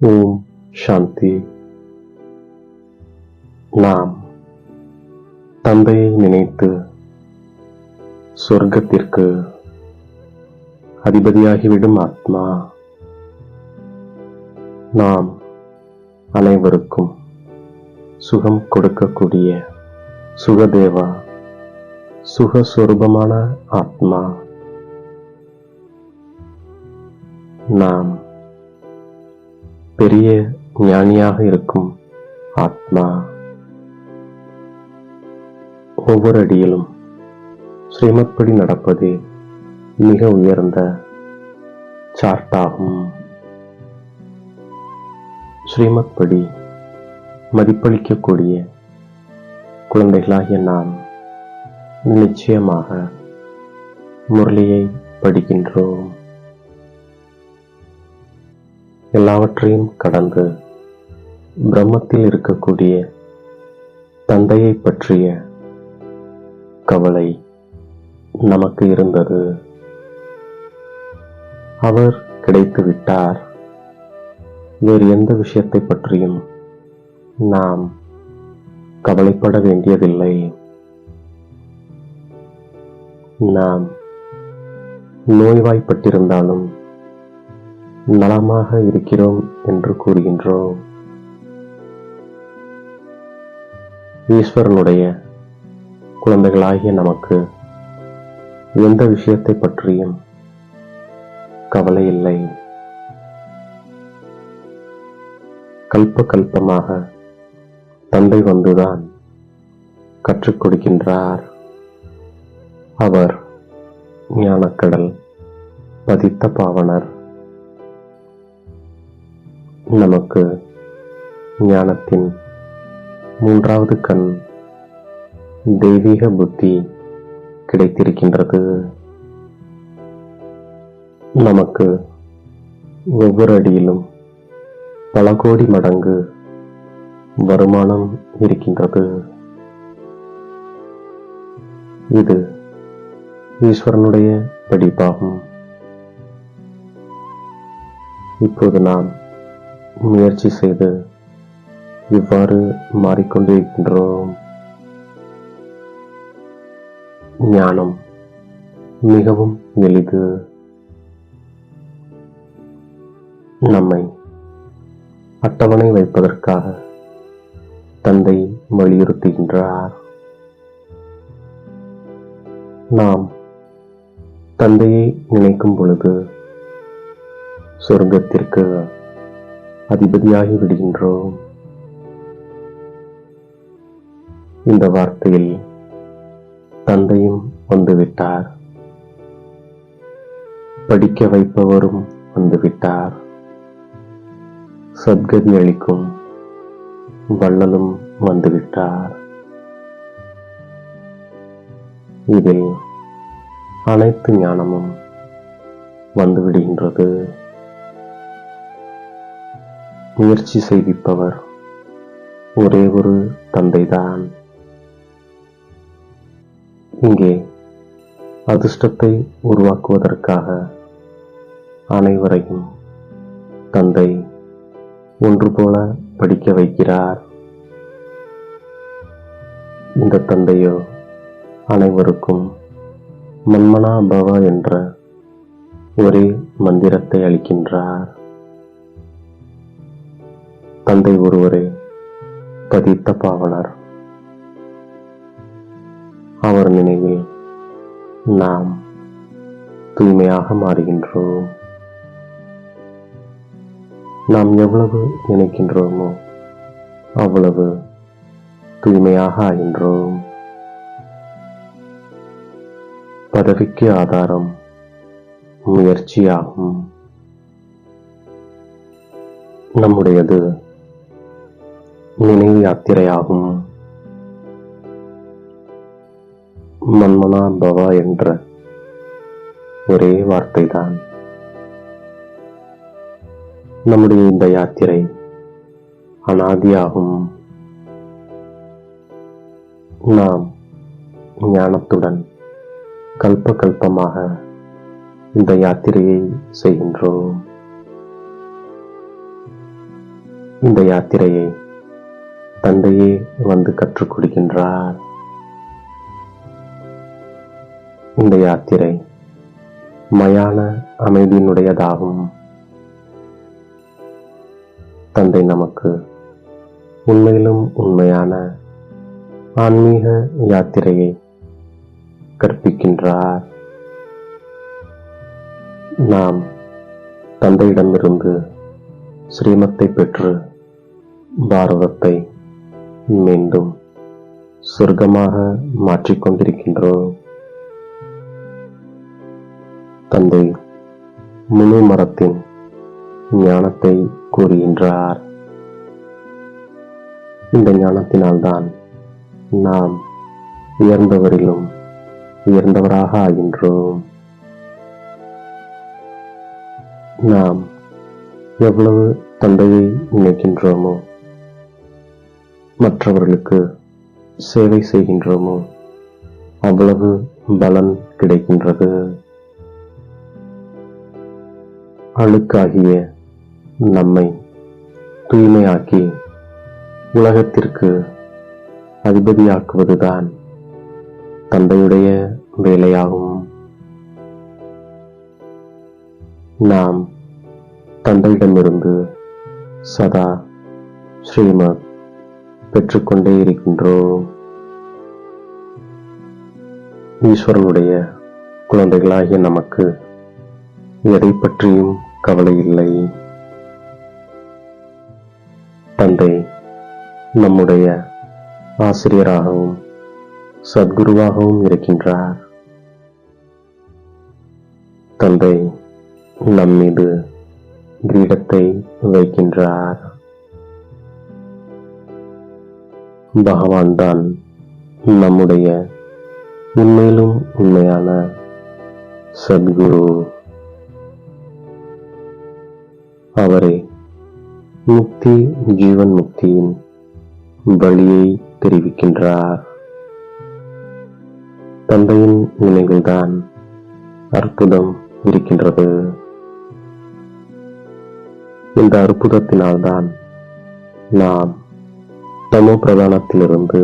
ஓம் சாந்தி நாம் தந்தையை நினைத்து சொர்க்கத்திற்கு அதிபதியாகிவிடும் ஆத்மா. நாம் அனைவருக்கும் சுகம் கொடுக்கக்கூடிய சுகதேவா சுகஸ்வரூபமான ஆத்மா. நாம் பெரிய ஞானியாக இருக்கும் ஆத்மா ஒவ்வொரு அடியிலும் ஸ்ரீமத்படி நடப்பதே மிக உயர்ந்த சார்ட்டாகும். ஸ்ரீமத் படி மதிப்பளிக்கக்கூடிய குழந்தைகளாகிய நாம் நிச்சயமாக முரளியை படிக்கின்றோம். எல்லாவற்றையும் கடந்து பிரம்மத்தில் இருக்கக்கூடிய தந்தையை பற்றிய கவலை நமக்கு இருந்தது. அவர் கிடைத்து விட்டார் வேறு எந்த விஷயத்தை பற்றியும் நாம் கவலைப்பட வேண்டியதில்லை. நாம் நோய்வாய்ப்பட்டிருந்தாலும் நலமாக இருக்கிறோம் என்று கூறுகின்றோம். ஈஸ்வரனுடைய குழந்தைகளாகிய நமக்கு எந்த விஷயத்தை பற்றியும் கவலை இல்லை. கல்ப கல்பமாக தந்தை வந்துதான் கற்றுக் கொடுக்கின்றார். அவர் ஞானக்கடல் பதித்த பாவனர். நமக்கு ஞானத்தின் மூன்றாவது கண் தெய்வீக புத்தி கிடைத்திருக்கின்றது. நமக்கு ஒவ்வொரு அடியிலும் பல கோடி மடங்கு வருமானம் இருக்கின்றது. இது ஈஸ்வரனுடைய படிப்பாகும். இப்போது நாம் முயற்சி செய்து இவ்வாறு மாறிக்கொண்டிருக்கின்றோம். ஞானம் மிகவும் எளிது. நம்மை அட்டவணை வைப்பதற்காக தந்தை வலியுறுத்துகின்றார். நாம் தந்தையை நினைக்கும் பொழுது சொர்க்கத்திற்கு அதிபதியாகி விடுகின்றோம். இந்த வார்த்தையில் தந்தையும் வந்துவிட்டார். படிக்க வைப்பவரும் வந்துவிட்டார். சத்கதி அளிக்கும் வள்ளலும் வந்துவிட்டார். இதில் அனைத்து ஞானமும் வந்துவிடுகின்றது. முயற்சி செய்விப்பவர் ஒரே ஒரு தந்தைதான். இங்கே அதிர்ஷ்டத்தை உருவாக்குவதற்காக அனைவரையும் தந்தை ஒன்று போல படிக்க வைக்கிறார். இந்த தந்தையோ அனைவருக்கும் மன்மனா பவ என்ற ஒரே மந்திரத்தை அளிக்கின்றார். தந்தை ஒருவரை கதித்த பாவனர் அவர் நினைவில் நாம் தூய்மையாக மாறுகின்றோம். நாம் எவ்வளவு நினைக்கின்றோமோ அவ்வளவு தூய்மையாக ஆகின்றோம். பதவிக்கு ஆதாரம் முயற்சியாகும். நம்முடையது நினைவு யாத்திரையாகும். மன்மனா பவா என்ற ஒரே வார்த்தைதான். நம்முடைய இந்த யாத்திரை அனாதியாகும். நாம் ஞானத்துடன் கல்ப கல்பமாக இந்த யாத்திரையை செய்கின்றோம். இந்த யாத்திரையை தந்தையே வந்து கற்றுக் கொடுக்கின்றார். இந்த யாத்திரை மயான அமைதியினுடையதாகும். தந்தை நமக்கு உண்மையிலும் உண்மையான ஆன்மீக யாத்திரையை கற்பிக்கின்றார். நாம் தந்தையிடமிருந்து ஸ்ரீமத்தை பெற்று பாரதத்தை மீண்டும் சொர்க்கமாக மாற்றிக்கொண்டிருக்கின்றோம் தந்தை முழு மரத்தின் ஞானத்தை கூறுகின்றார். இந்த ஞானத்தினால்தான் நாம் உயர்ந்தவரிலும் உயர்ந்தவராக ஆகின்றோம். நாம் எவ்வளவு தந்தையை நினைக்கின்றோமோ மற்றவர்களுக்கு சேவை செய்கின்றோமோ அவ்வளவு பலன் கிடைக்கின்றது. அழுக்காகிய நம்மை தூய்மையாக்கி உலகத்திற்கு அதிபதியாக்குவதுதான் தந்தையுடைய வேலையாகும். நாம் தந்தையிடமிருந்து சதா ஸ்ரீமத் பெற்றுக்கொண்டே இருக்கின்றோம் ஈஸ்வரனுடைய குழந்தைகளாகிய நமக்கு எதை பற்றியும் கவலை இல்லை. தந்தை நம்முடைய ஆசிரியராகவும் சத்குருவாகவும் இருக்கின்றார். தந்தை நம் மீது கிரீடத்தை வைக்கின்றார். பகவான் தான் நம்முடைய உண்மையிலும் உண்மையான சத்குரு. அவரே முக்தி ஜீவன் முக்தியின் வழியை தெரிவிக்கின்றார். தந்தையின் நினைவில்தான் அற்புதம் இருக்கின்றது. இந்த அற்புதத்தினால்தான் நாம் தமோ பிரதானத்திலிருந்து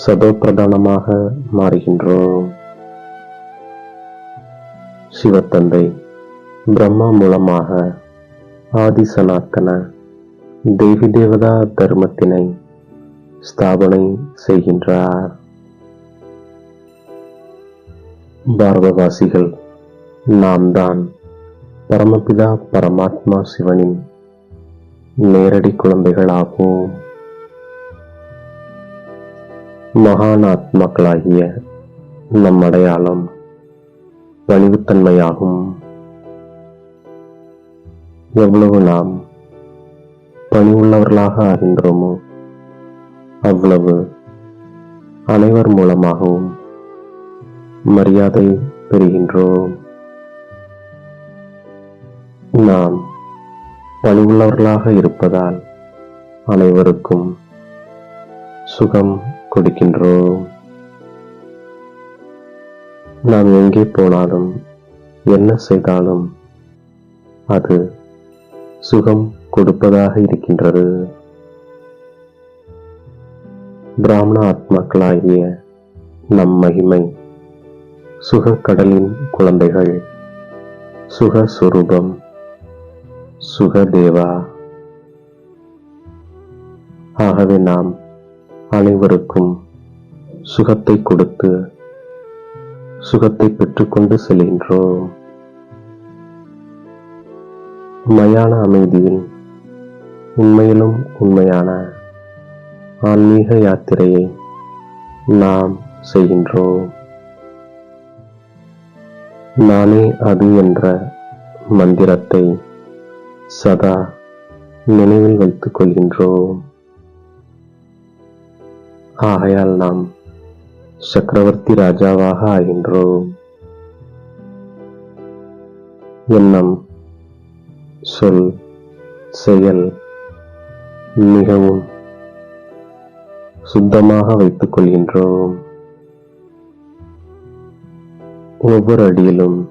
சதோ பிரதானமாக மாறுகின்றோம். சிவத்தந்தை பிரம்மா மூலமாக ஆதி சனாத்தன தேவி தேவதா தர்மத்தினை ஸ்தாபனை செய்கின்றார். பாரதவாசிகள் நாம் தான் பரமபிதா பரமாத்மா சிவனின் நேரடி குழந்தைகளாகும். மகானாத்மாக்களாகிய நம் அடையாளம் பணிவுத்தன்மையாகும் எவ்வளவு நாம் பணிவுள்ளவர்களாக ஆகின்றோமோ அவ்வளவு அனைவர் மூலமாகவும் மரியாதை பெறுகின்றோம். நாம் பணிவுள்ளவர்களாக இருப்பதால் அனைவருக்கும் சுகம் கொடுக்கின்றோம். நாம் எங்கே போனாலும் என்ன செய்தாலும் அது சுகம் கொடுப்பதாக இருக்கின்றது. பிராமண ஆத்மாக்களாகிய நம் மகிமை சுகக்கடலின் குழந்தைகள் சுகஸ்வரூபம் சுகதேவா. ஆகவே நாம் அனைவருக்கும் சுகத்தை கொடுத்து சுகத்தை பெற்றுக்கொண்டு செல்கின்றோம். மயான அமைதியில் உண்மையிலும் உண்மையான ஆன்மீக யாத்திரையை நாம் செய்கின்றோம். நானே அது என்ற மந்திரத்தை சதா நினைவில் வைத்துக் கொள்கின்றோம். ஆகையால் நாம் சக்கரவர்த்தி ராஜாவாக ஆகின்றோம். எண்ணம் சொல் செயல் மிகவும் சுத்தமாக வைத்துக் கொள்கின்றோம் ஒவ்வொரு அடியிலும்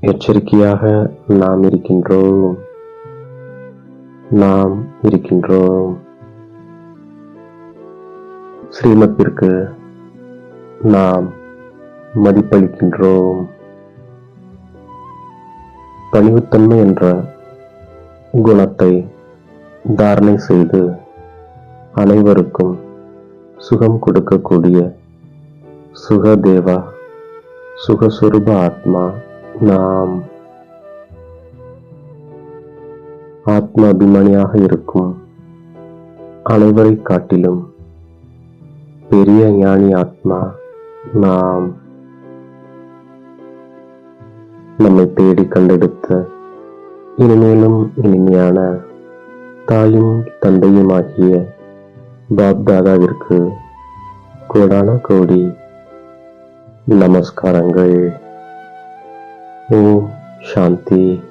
எச்சரிக்கையாக நாம் இருக்கின்றோம். நாம் இருக்கின்றோம். ஸ்ரீமத்திற்கு நாம் மதிப்பளிக்கின்றோம். பணிவுத்தன்மை என்ற குணத்தை தாரணை செய்து அனைவருக்கும் சுகம் கொடுக்கக்கூடிய சுகதேவா சுகஸ்வரூப ஆத்மா நாம் ஆத்ம அபிமானியாக இருக்கும் அனைவரை காட்டிலும் பெரிய ஞானி ஆத்மா நாம் நம்மை தேடி கண்டெடுத்த இனிமேலும் இனிமையான தாயும் தந்தையுமாகிய பாப்தாதாவிற்கு கோடான கோடி நமஸ்காரங்கள். ஓம் சாந்தி.